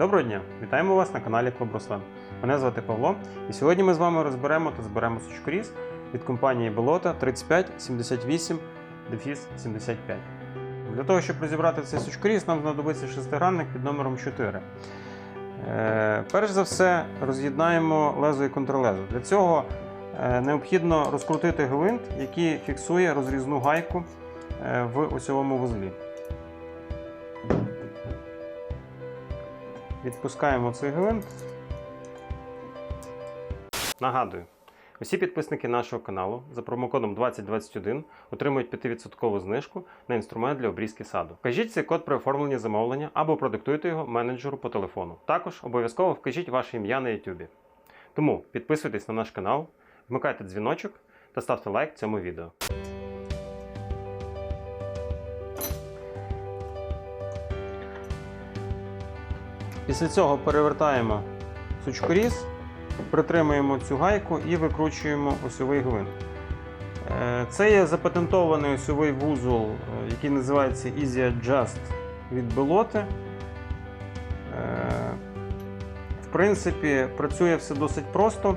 Доброго дня! Вітаємо вас на каналі Клуб Руслан. Мене звати Павло, і сьогодні ми з вами розберемо та зберемо сучкоріз від компанії Болота 3578 дефіс 75. Для того, щоб розібрати цей сучкоріз, нам знадобиться шестигранник під номером 4. Е, перш за все, роз'єднаємо лезо і контрлезо. Для цього е, необхідно розкрутити гвинт, який фіксує розрізну гайку е, в осьовому вузлі. Відпускаємо цей гвинт. Нагадую, усі підписники нашого каналу за промокодом 2021 отримують 5% знижку на інструмент для обрізки саду. Вкажіть цей код при оформленні замовлення або продиктуйте його менеджеру по телефону. Також обов'язково вкажіть ваше ім'я на YouTube. Тому підписуйтесь на наш канал, вмикайте дзвіночок та ставте лайк цьому відео. Після цього перевертаємо сучкоріз, притримуємо цю гайку і викручуємо осьовий гвинт. Е, Це є запатентований осьовий вузол, е, який називається Easy Adjust від Белоти. В принципі, працює все досить просто,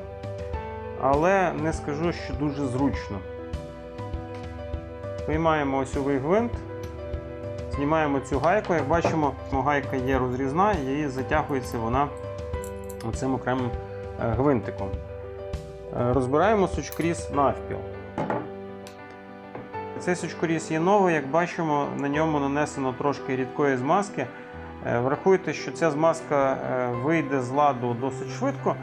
але не скажу, що дуже зручно. Виймаємо осьовий гвинт. Знімаємо цю гайку. Як бачимо, гайка є розрізна, і затягується вона оцим окремим е, гвинтиком. Е, Розбираємо сучкріз навпіл. Цей сучкоріз є новий, як бачимо, на ньому нанесено трошки рідкої змазки. Е, Врахуйте, що ця змазка вийде з ладу досить швидко.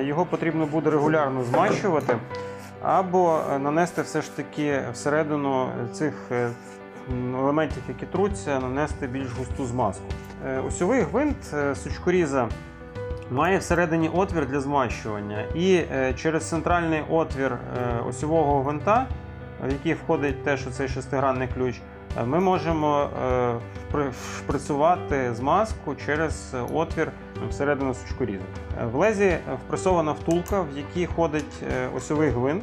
Його потрібно буде регулярно змащувати, або нанести все ж таки всередину цих елементів, які труться, нанести більш густу змазку. Е, Осьовий гвинт е, сучкоріза має всередині отвір для змащування, і е, через центральний отвір осьового гвинта, в який входить теж оцей шестигранний ключ, ми можемо вшприцювати змазку через отвір всередину сучкорізу. Е, В лезі впресована втулка, в якій ходить осьовий гвинт,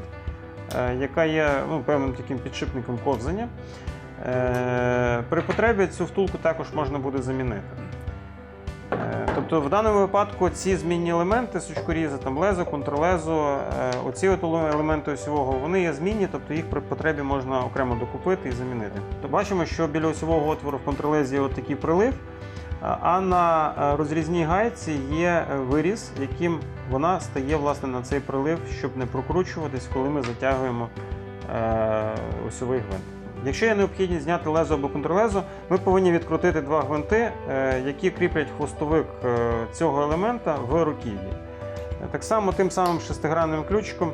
яка є ну, певним таким підшипником ковзання. Е, При потребі цю втулку також можна буде замінити. Е, Тобто в даному випадку ці змінні елементи сучкоріза, там лезо, контрлезо, е, оці от елементи осьового, вони є змінні, тобто їх при потребі можна окремо докупити і замінити. То бачимо, що біля осьового отвору в контрлезі є от такий прилив, а- на розрізній гайці є виріз, яким вона стає власне на цей прилив, щоб не прокручуватись, коли ми затягуємо осьовий гвинт. Якщо є необхідність зняти лезо або контрлезо, ми повинні відкрутити два гвинти, е, які кріплять хвостовик е, цього елемента в руків'ї. Так само тим самим шестигранним ключиком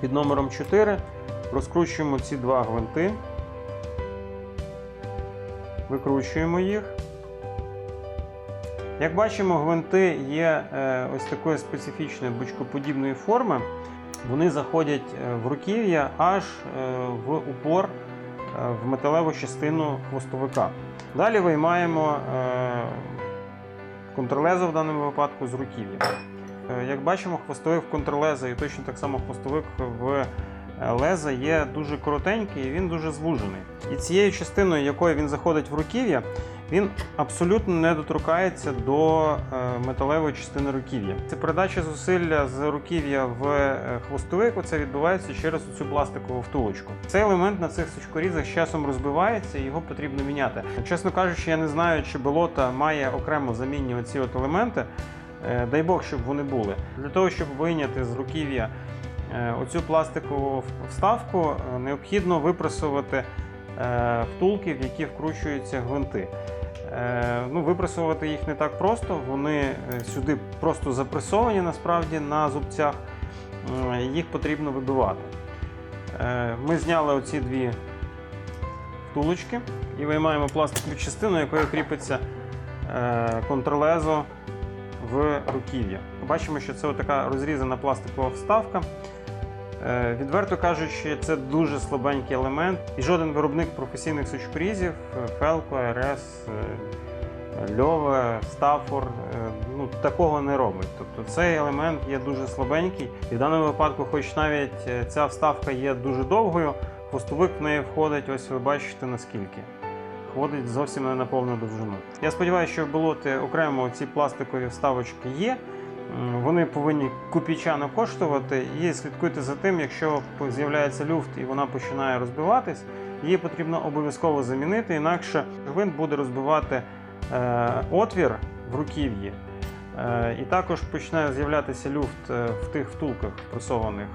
під номером 4 розкручуємо ці два гвинти, викручуємо їх. Як бачимо, гвинти є е, ось такої специфічної бочкоподібної форми. Вони заходять в руків'я аж в упор в металеву частину хвостовика. Далі виймаємо е, контрлезо в даному випадку з руків'я. Е, Як бачимо, хвостовик в контрлеза і точно так само хвостовик в е, леза є дуже коротенький і він дуже звужений. І цією частиною, якою він заходить в руків'я, він абсолютно не доторкається до е, металевої частини руків'я. Це передача зусилля з руків'я в е, хвостовик. Це відбувається через цю пластикову втулочку. Цей елемент на цих сучкорізах з часом розбивається і його потрібно міняти. Чесно кажучи, я не знаю, чи болота має окремо замінні оці от елементи. Е, Дай Бог, щоб вони були. Для того, щоб вийняти з руків'я оцю пластикову вставку, необхідно випресувати втулки, в які вкручуються гвинти. Е, Ну, випресувати їх не так просто, вони е, сюди просто запресовані насправді на зубцях, їх потрібно вибивати. Е, Ми зняли оці дві втулочки і виймаємо пластикову частину, якою кріпиться контрлезо в руків'я. Бачимо, що це така розрізана пластикова вставка. Е, Відверто кажучи, це дуже слабенький елемент, і жоден виробник професійних сучкорізів, е, Фелко, РС, е, Льове, Стафор, е, ну, такого не робить. Тобто цей елемент є дуже слабенький, і в даному випадку, хоч навіть ця вставка є дуже довгою, хвостовик в неї входить, ось ви бачите наскільки. виходить зовсім не на повну довжину. Я сподіваюся, що в болоти окремо ці пластикові вставочки є. Вони повинні копійчано коштувати. І слідкуйте за тим, якщо з'являється люфт і вона починає розбиватись, її потрібно обов'язково замінити, інакше гвинт буде розбивати е, отвір в руків'ї. Е, І також почне з'являтися люфт е, в тих втулках пресованих,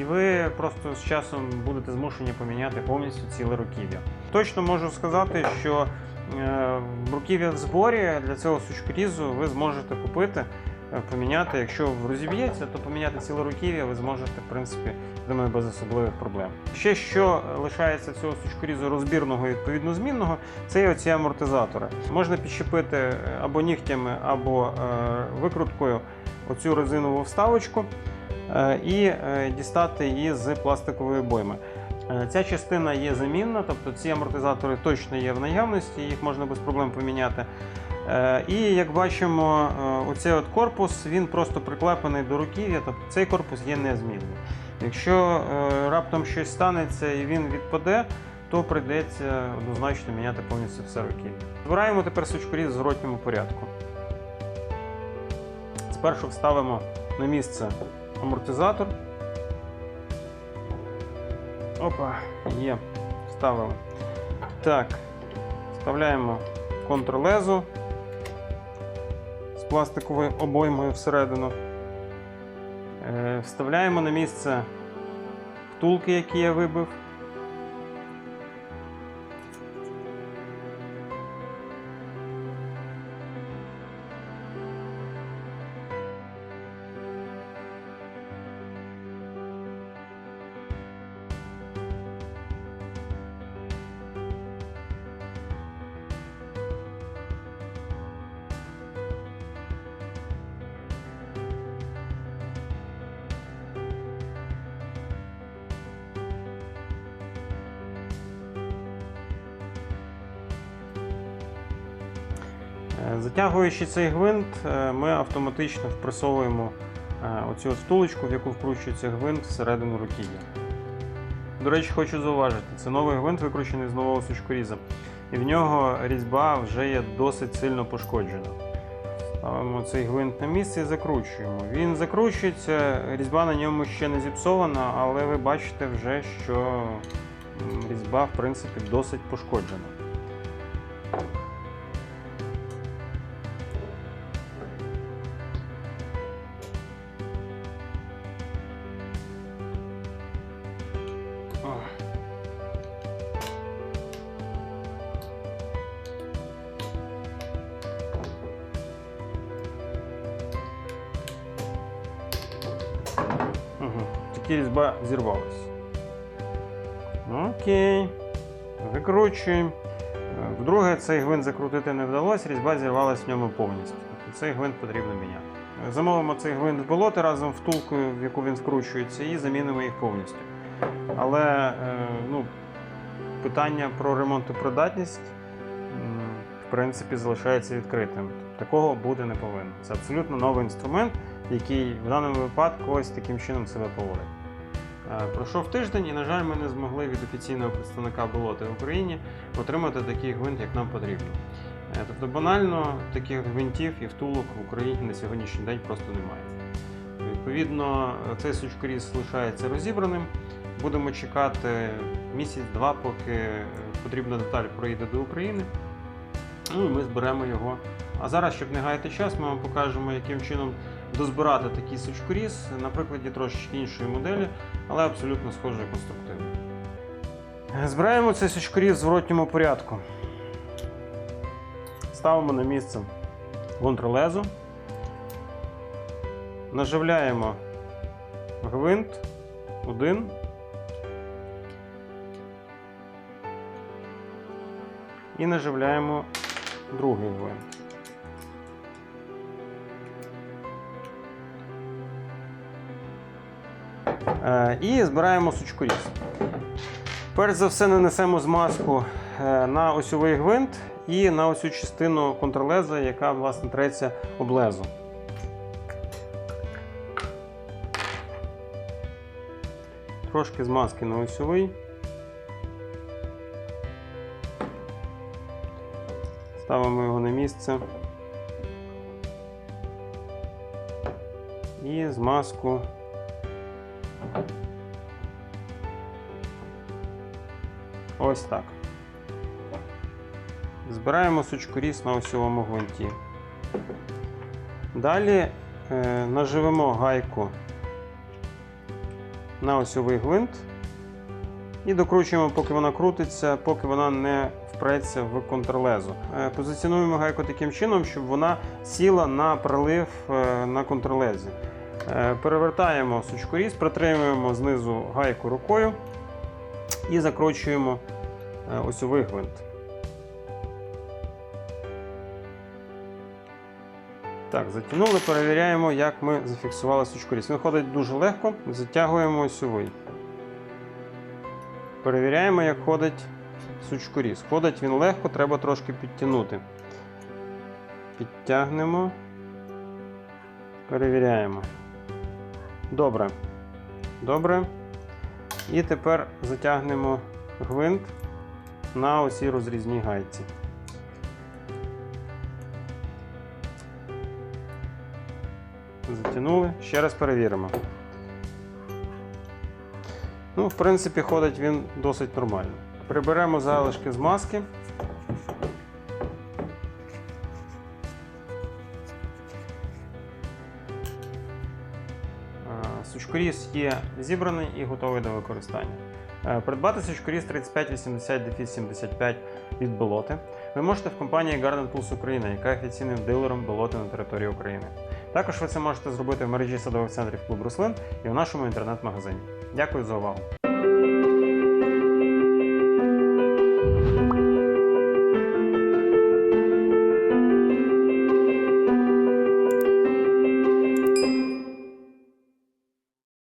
і ви просто з часом будете змушені поміняти повністю ціле руків'я. Точно можу сказати, що руків'я в зборі для цього сучкорізу ви зможете купити, поміняти. Якщо розіб'ється, то поміняти ціле руків'я ви зможете, в принципі, думаю, без особливих проблем. Ще що лишається цього сучкорізу розбірного і відповідно змінного, це є оці амортизатори. Можна підщепити е, або нігтями, або е, викруткою оцю резинову вставочку е, і е, дістати її з пластикової бойми. Е, Ця частина є замінна, тобто ці амортизатори точно є в наявності, їх можна без проблем поміняти. Е, І як бачимо, е, оцей от корпус він просто приклепаний до руків'я, тобто цей корпус є незмінний. Якщо е, раптом щось станеться і він відпаде, то прийдеться однозначно міняти повністю все руків'я. Збираємо тепер сучкоріз в зворотньому порядку. Спершу вставимо на місце амортизатор. Опа, є. Вставили. Так, вставляємо контрлезу пластиковою обоймою всередину. Е, Вставляємо на місце втулки, які я вибив. Затягуючи цей гвинт, е, ми автоматично впресовуємо е, оцю втулочку, в яку вкручується гвинт всередину руків'я. До речі, хочу зауважити, це новий гвинт, викручений з нового сучкоріза, і в нього різьба вже є досить сильно пошкоджена. Ставимо цей гвинт на місце і закручуємо. Він закручується, різьба на ньому ще не зіпсована, але ви бачите вже, що різьба в принципі досить пошкоджена. Різьба зірвалась. Окей. Викручуємо. Е, Вдруге, цей гвинт закрутити не вдалося, різьба зірвалась в ньому повністю. Тобто цей гвинт потрібно міняти. Е, Замовимо цей гвинт в болоти разом з втулкою, в яку він вкручується, і замінимо їх повністю. Але е, ну, питання про ремонтопридатність в принципі залишається відкритим. Такого бути не повинно. Це абсолютно новий інструмент, який в даному випадку ось таким чином себе поводить. Е, Пройшов тиждень, і, на жаль, ми не змогли від офіційного представника болоти в Україні отримати такий гвинт, як нам потрібно. Е, Тобто банально таких гвинтів і втулок в Україні на сьогоднішній день просто немає. Відповідно, цей сучкоріз лишається розібраним. Будемо чекати місяць-два, поки потрібна деталь проїде до України. Ну і ми зберемо його. А зараз, щоб не гаяти час, ми вам покажемо, яким чином дозбирати такий сучкоріз на прикладі трошечки іншої моделі, але абсолютно схожої конструктивно. Збираємо цей сучкоріз в зворотньому порядку. Ставимо на місце контрлезу. Наживляємо гвинт один. І наживляємо другий гвинт. І збираємо сучкоріз. Перш за все нанесемо змазку е, на осьовий гвинт і на оцю частину контрлеза, яка власне треться об лезо. Трошки змазки на осьовий. Ставимо його на місце. І змазку. Ось так. Збираємо сучкоріз на осьовому гвинті. Далі е, наживемо гайку на осьовий гвинт і докручуємо, поки вона крутиться, поки вона не впреться в контрлезо. Е, позиціонуємо гайку таким чином, щоб вона сіла на прилив е, на контрлезі. Е, перевертаємо сучкоріз, притримуємо знизу гайку рукою і закручуємо осьовий гвинт. Так, затягнули, перевіряємо, як ми зафіксували сучкоріз. Він ходить дуже легко, затягуємо осьовий. Перевіряємо, як ходить сучкоріз. Ходить він легко, треба трошки підтягнути. Підтягнемо. Перевіряємо. Добре. Добре. І тепер затягнемо гвинт на осі розрізній гайці. Затягнули. Ще раз перевіримо. Ну, в принципі, ходить він досить нормально. Приберемо залишки з маски. Е, Сучкоріз є зібраний і готовий до використання. Е, Придбати сучкоріз 3580-75 від Болоти ви можете в компанії Garden Tools Україна, яка офіційним дилером болоти на території України. Також ви це можете зробити в мережі садових центрів клуб Руслин і в нашому інтернет-магазині. Дякую за увагу!